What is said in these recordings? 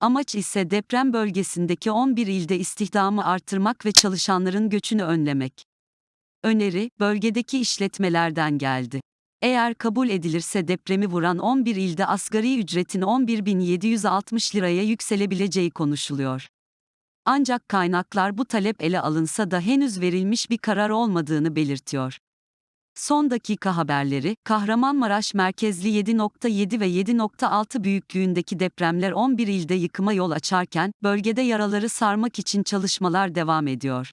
Amaç ise deprem bölgesindeki 11 ilde istihdamı artırmak ve çalışanların göçünü önlemek. Öneri, bölgedeki işletmelerden geldi. Eğer kabul edilirse depremi vuran 11 ilde asgari ücretin 11.760 liraya yükselebileceği konuşuluyor. Ancak kaynaklar bu talep ele alınsa da henüz verilmiş bir karar olmadığını belirtiyor. Son dakika haberleri, Kahramanmaraş merkezli 7.7 ve 7.6 büyüklüğündeki depremler 11 ilde yıkıma yol açarken, bölgede yaraları sarmak için çalışmalar devam ediyor.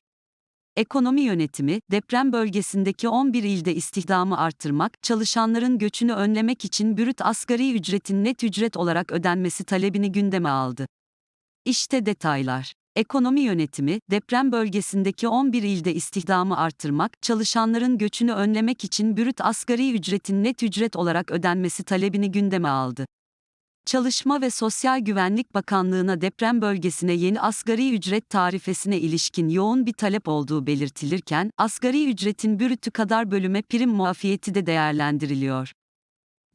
Ekonomi yönetimi, deprem bölgesindeki 11 ilde istihdamı artırmak, çalışanların göçünü önlemek için bürüt asgari ücretin net ücret olarak ödenmesi talebini gündeme aldı. İşte detaylar. Ekonomi yönetimi, deprem bölgesindeki 11 ilde istihdamı artırmak, çalışanların göçünü önlemek için bürüt asgari ücretin net ücret olarak ödenmesi talebini gündeme aldı. Çalışma ve Sosyal Güvenlik Bakanlığı'na deprem bölgesine yeni asgari ücret tarifesine ilişkin yoğun bir talep olduğu belirtilirken, asgari ücretin bürütü kadar bölüme prim muafiyeti de değerlendiriliyor.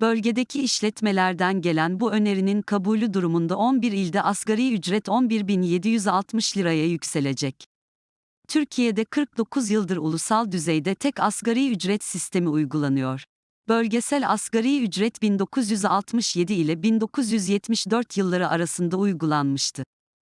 Bölgedeki işletmelerden gelen bu önerinin kabulü durumunda 11 ilde asgari ücret 11.760 liraya yükselecek. Türkiye'de 49 yıldır ulusal düzeyde tek asgari ücret sistemi uygulanıyor. Bölgesel asgari ücret 1967 ile 1974 yılları arasında uygulanmıştı.